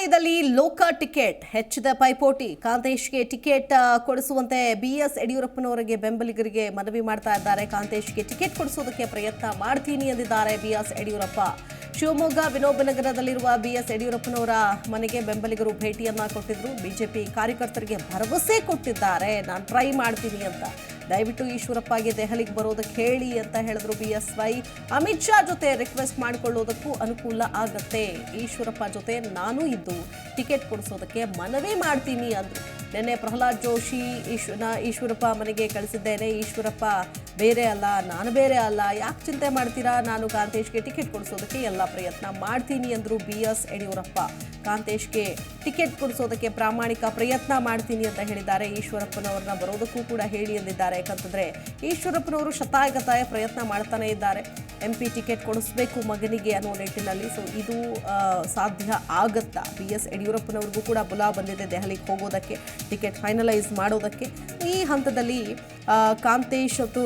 ವಲಯದಲ್ಲಿ ಲೋಕ ಟಿಕೆಟ್, ಹೆಚ್ಚಿದ ಪೈಪೋಟಿ. ಕಾಂತೇಶ್ಗೆ ಟಿಕೆಟ್ ಕೊಡಿಸುವಂತೆ ಬಿ ಎಸ್ ಯಡಿಯೂರಪ್ಪನವರಿಗೆ, ಬೆಂಬಲಿಗರಿಗೆ ಮನವಿ ಮಾಡ್ತಾ ಇದ್ದಾರೆ. ಕಾಂತೇಶ್ಗೆ ಟಿಕೆಟ್ ಕೊಡಿಸೋದಕ್ಕೆ ಪ್ರಯತ್ನ ಮಾಡ್ತೀನಿ ಎಂದಿದ್ದಾರೆ ಬಿಎಸ್ ಯಡಿಯೂರಪ್ಪ. ಶಿವಮೊಗ್ಗ ವಿನೋಬನಗರದಲ್ಲಿರುವ ಬಿಎಸ್ ಯಡಿಯೂರಪ್ಪನವರ ಮನೆಗೆ ಬೆಂಬಲಿಗರು ಭೇಟಿಯನ್ನ ಕೊಟ್ಟಿದ್ರು. ಬಿಜೆಪಿ ಕಾರ್ಯಕರ್ತರಿಗೆ ಭರವಸೆ ಕೊಟ್ಟಿದ್ದಾರೆ. ನಾನು ಟ್ರೈ ಮಾಡ್ತೀನಿ ಅಂತ. ದಯವಿಟ್ಟು ಈಶ್ವರಪ್ಪಗೆ ದೆಹಲಿಗೆ ಬರೋದಕ್ಕೆ ಹೇಳಿ ಅಂತ ಹೇಳಿದ್ರು B S Y. Amit Shah ಜೊತೆ ರಿಕ್ವೆಸ್ಟ್ ಮಾಡಿಕೊಳ್ಳೋದಕ್ಕೂ ಅನುಕೂಲ ಆಗತ್ತೆ. ಈಶ್ವರಪ್ಪ ಜೊತೆ ನಾನು ಇದ್ದು ಟಿಕೆಟ್ ಕೊಡಿಸೋದಕ್ಕೆ ಮನವಿ ಮಾಡ್ತೀನಿ ಅಂದ್ರು. ನಿನ್ನೆ ಪ್ರಹ್ಲಾದ್ ಜೋಶಿ ಈಶ್ವನ ಈಶ್ವರಪ್ಪ ಮನೆಗೆ ಕಳಿಸಿದ್ದೇನೆ. ಈಶ್ವರಪ್ಪ, ಬೇರೆ ಅಲ್ಲ, ನಾನು ಬೇರೆ ಅಲ್ಲ, ಯಾಕೆ ಚಿಂತೆ ಮಾಡ್ತೀರಾ? ನಾನು ಕಾಂತೇಶ್ಗೆ ಟಿಕೆಟ್ ಕೊಡಿಸೋದಕ್ಕೆ ಎಲ್ಲ ಪ್ರಯತ್ನ ಮಾಡ್ತೀನಿ ಅಂದರು ಬಿ ಎಸ್ ಯಡಿಯೂರಪ್ಪ. ಕಾಂತೇಶ್ಗೆ ಟಿಕೆಟ್ ಕೊಡಿಸೋದಕ್ಕೆ ಪ್ರಾಮಾಣಿಕ ಪ್ರಯತ್ನ ಮಾಡ್ತೀನಿ ಅಂತ ಹೇಳಿದ್ದಾರೆ. ಈಶ್ವರಪ್ಪನವ್ರನ್ನ ಬರೋದಕ್ಕೂ ಕೂಡ ಹೇಳಿ ಎಂದಿದ್ದಾರೆ. ಯಾಕಂತಂದ್ರೆ ಈಶ್ವರಪ್ಪನವರು ಶತಾಯಗತಾಯ ಪ್ರಯತ್ನ ಮಾಡ್ತಾನೆ ಇದ್ದಾರೆ. ಎಂ ಪಿ ಟಿಕೆಟ್ ಕೊಡಿಸ್ಬೇಕು ಮಗನಿಗೆ ಅನ್ನೋ ನಿಟ್ಟಿನಲ್ಲಿ. ಸೊ ಇದು ಸಾಧ್ಯ ಆಗತ್ತಾ? ಬಿ ಎಸ್ ಯಡಿಯೂರಪ್ಪನವ್ರಿಗೂ ಕೂಡ ಬುಲಾ ಬಂದಿದೆ ದೆಹಲಿಗೆ ಹೋಗೋದಕ್ಕೆ ಟಿಕೆಟ್ ಫೈನಲೈಸ್ ಮಾಡೋದಕ್ಕೆ. ಈ ಹಂತದಲ್ಲಿ ಕಾಂತೇಶ್ ಮತ್ತು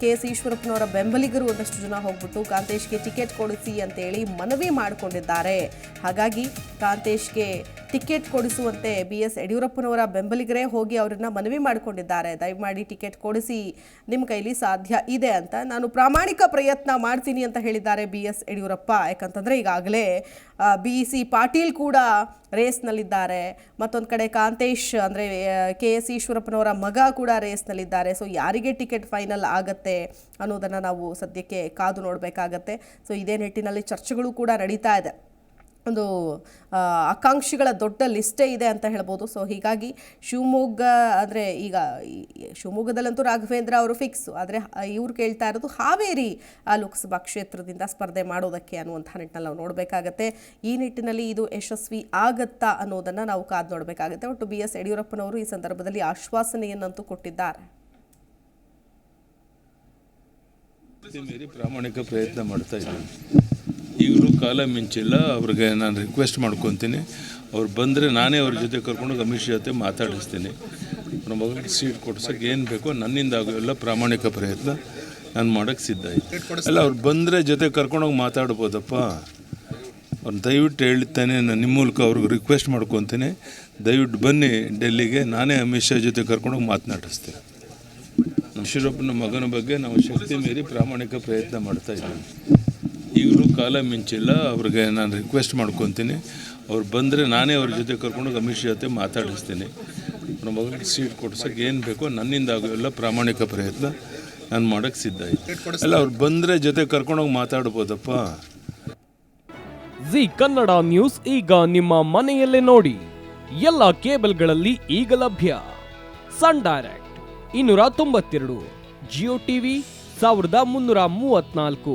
ಕೆ ಎಸ್ ಈಶ್ವರಪ್ಪನವರ ಬೆಂಬಲಿಗರು ಒಂದಷ್ಟು ಜನ ಹೋಗ್ಬಿಟ್ಟು ಕಾಂತೇಶ್ಗೆ ಟಿಕೆಟ್ ಕೊಡಿಸಿ ಅಂತೇಳಿ ಮನವಿ ಮಾಡಿಕೊಂಡಿದ್ದಾರೆ. ಹಾಗಾಗಿ ಕಾಂತೇಶ್ಗೆ ಟಿಕೆಟ್ ಕೊಡಿಸುವಂತೆ ಬಿ ಎಸ್ ಯಡಿಯೂರಪ್ಪನವರ ಬೆಂಬಲಿಗರೇ ಹೋಗಿ ಅವರನ್ನ ಮನವಿ ಮಾಡಿಕೊಂಡಿದ್ದಾರೆ. ದಯಮಾಡಿ ಟಿಕೆಟ್ ಕೊಡಿಸಿ ನಿಮ್ಮ ಕೈಲಿ ಸಾಧ್ಯ ಇದೆ ಅಂತ ನಾನು ಪ್ರಾಮಾಣಿಕ ಪ್ರಯತ್ನ ಮಾಡ್ತೀನಿ ಅಂತ ಹೇಳಿದ್ದಾರೆ ಬಿ ಎಸ್ ಯಡಿಯೂರಪ್ಪ. ಯಾಕಂತಂದರೆ ಈಗಾಗಲೇ ಬಿ ಸಿ ಪಾಟೀಲ್ ಕೂಡ ರೇಸ್ನಲ್ಲಿದ್ದಾರೆ. ಮತ್ತೊಂದು ಕಡೆ ಕಾಂತೇಶ್ ಅಂದರೆ ಕೆ ಎಸ್ ಈಶ್ವರಪ್ಪನವರ ಮಗ ಕೂಡ ರೇಸ್ನಲ್ಲಿದ್ದಾರೆ. ಸೊ, ಯಾರಿಗೆ ಟಿಕೆಟ್ ಫೈನಲ್ ಆಗತ್ತೆ ಅನ್ನೋದನ್ನು ನಾವು ಸದ್ಯಕ್ಕೆ ಕಾದು ನೋಡಬೇಕಾಗತ್ತೆ. ಸೊ, ಇದೇ ನಿಟ್ಟಿನಲ್ಲಿ ಚರ್ಚೆಗಳು ಕೂಡ ನಡೀತಾ ಇದೆ. ಒಂದು ಆಕಾಂಕ್ಷಿಗಳ ದೊಡ್ಡ ಲಿಸ್ಟೇ ಇದೆ ಅಂತ ಹೇಳ್ಬೋದು. ಸೊ, ಹೀಗಾಗಿ ಶಿವಮೊಗ್ಗ, ಅಂದರೆ ಈಗ ಶಿವಮೊಗ್ಗದಲ್ಲಂತೂ ರಾಘವೇಂದ್ರ ಅವರು ಫಿಕ್ಸ್ ಆದರೆ ಇವ್ರು ಕೇಳ್ತಾ ಇರೋದು ಹಾವೇರಿ ಆ ಲೋಕಸಭಾ ಕ್ಷೇತ್ರದಿಂದ ಸ್ಪರ್ಧೆ ಮಾಡೋದಕ್ಕೆ ಅನ್ನುವಂಥ ನಿಟ್ಟಿನಲ್ಲಿ ನಾವು ನೋಡಬೇಕಾಗತ್ತೆ. ಈ ನಿಟ್ಟಿನಲ್ಲಿ ಇದು ಯಶಸ್ವಿ ಆಗತ್ತಾ ಅನ್ನೋದನ್ನು ನಾವು ಕಾದು ನೋಡಬೇಕಾಗತ್ತೆ. ಒಟ್ಟು ಬಿ ಎಸ್ ಯಡಿಯೂರಪ್ಪನವರು ಈ ಸಂದರ್ಭದಲ್ಲಿ ಆಶ್ವಾಸನೆಯನ್ನಂತೂ ಕೊಟ್ಟಿದ್ದಾರೆ. ಪ್ರಾಮಾಣಿಕ ಪ್ರಯತ್ನ ಮಾಡ್ತಾ ಇದ್ದೀನಿ ಈಗಲೂ ಕಾಲ ಮಿಂಚಿಲ್ಲ ಅವ್ರಿಗೆ ನಾನು ರಿಕ್ವೆಸ್ಟ್ ಮಾಡ್ಕೊತೀನಿ. ಅವ್ರು ಬಂದರೆ ನಾನೇ ಅವ್ರ ಜೊತೆ ಕರ್ಕೊಂಡು ಅಮಿತ್ ಜೊತೆ ಮಾತಾಡಿಸ್ತೀನಿ. ನಮ್ಮ ಮಗಳಿಗೆ ಸೀಟ್ ಕೊಡ್ಸೋಕ್ಕೆ ಏನು ಬೇಕೋ ನನ್ನಿಂದ ಆಗೋ ಎಲ್ಲ ಪ್ರಾಮಾಣಿಕ ಪ್ರಯತ್ನ ನಾನು ಮಾಡೋಕ್ಕೆ ಸಿದ್ಧ ಆಯಿತು ಅಲ್ಲ ಅವ್ರು ಬಂದರೆ ಜೊತೆ ಕರ್ಕೊಂಡೋಗಿ ಮಾತಾಡ್ಬೋದಪ್ಪ. ಅವ್ರು ದಯವಿಟ್ಟು ಹೇಳ್ತಾನೆ ನಾನು ನಿಮ್ಮ ಮೂಲಕ ಅವ್ರಿಗೆ ರಿಕ್ವೆಸ್ಟ್ ಮಾಡ್ಕೊತೀನಿ. ದಯವಿಟ್ಟು ಬನ್ನಿ ಡೆಲ್ಲಿಗೆ ನಾನೇ ಅಮಿತ್ ಶಾ ಜೊತೆ ಕರ್ಕೊಂಡೋಗಿ ಮಾತನಾಡಿಸ್ತೀನಿ. ಈಶ್ವರಪ್ಪನ ಮಗನ ಬಗ್ಗೆ ನಾವು ಶಕ್ತಿ ಮೀರಿ ಪ್ರಾಮಾಣಿಕ ಪ್ರಯತ್ನ ಮಾಡ್ತಾ ಇದ್ದೀವಿ. ಈಗಲೂ ಕಾಲ ಮಿಂಚಿಲ್ಲ. ಅವ್ರಿಗೆ ನಾನು ರಿಕ್ವೆಸ್ಟ್ ಮಾಡ್ಕೊತೀನಿ. ಅವ್ರು ಬಂದರೆ ನಾನೇ ಅವ್ರ ಜೊತೆ ಕರ್ಕೊಂಡೋಗಿ ಅಮಿತ್ ಶಾ ಜೊತೆ ಮಾತಾಡಿಸ್ತೀನಿ. ನಮ್ಮ ಮಗಳಿಗೆ ಸೀಟ್ ಕೊಡ್ಸೋಕೆ ಏನು ಬೇಕೋ ನನ್ನಿಂದ ಆಗೋ ಎಲ್ಲ ಪ್ರಾಮಾಣಿಕ ಪ್ರಯತ್ನ ನಾನು ಮಾಡೋಕ್ಕೆ ಸಿದ್ಧ ಅಲ್ಲ ಅವ್ರು ಬಂದರೆ ಜೊತೆ ಕರ್ಕೊಂಡೋಗಿ ಮಾತಾಡ್ಬೋದಪ್ಪ? ಜಿ ಕನ್ನಡ ನ್ಯೂಸ್ ಈಗ ನಿಮ್ಮ ಮನೆಯಲ್ಲೇ ನೋಡಿ. ಎಲ್ಲ ಕೇಬಲ್ಗಳಲ್ಲಿ ಈಗ ಲಭ್ಯ. ಸನ್ ಡೈರೆಕ್ಟ್ ಇನ್ನೂರ ತೊಂಬತ್ತೆರಡು ಜಿಯೋ ಟಿವಿ ಸಾವಿರದ ಮುನ್ನೂರ ಮೂವತ್ನಾಲ್ಕು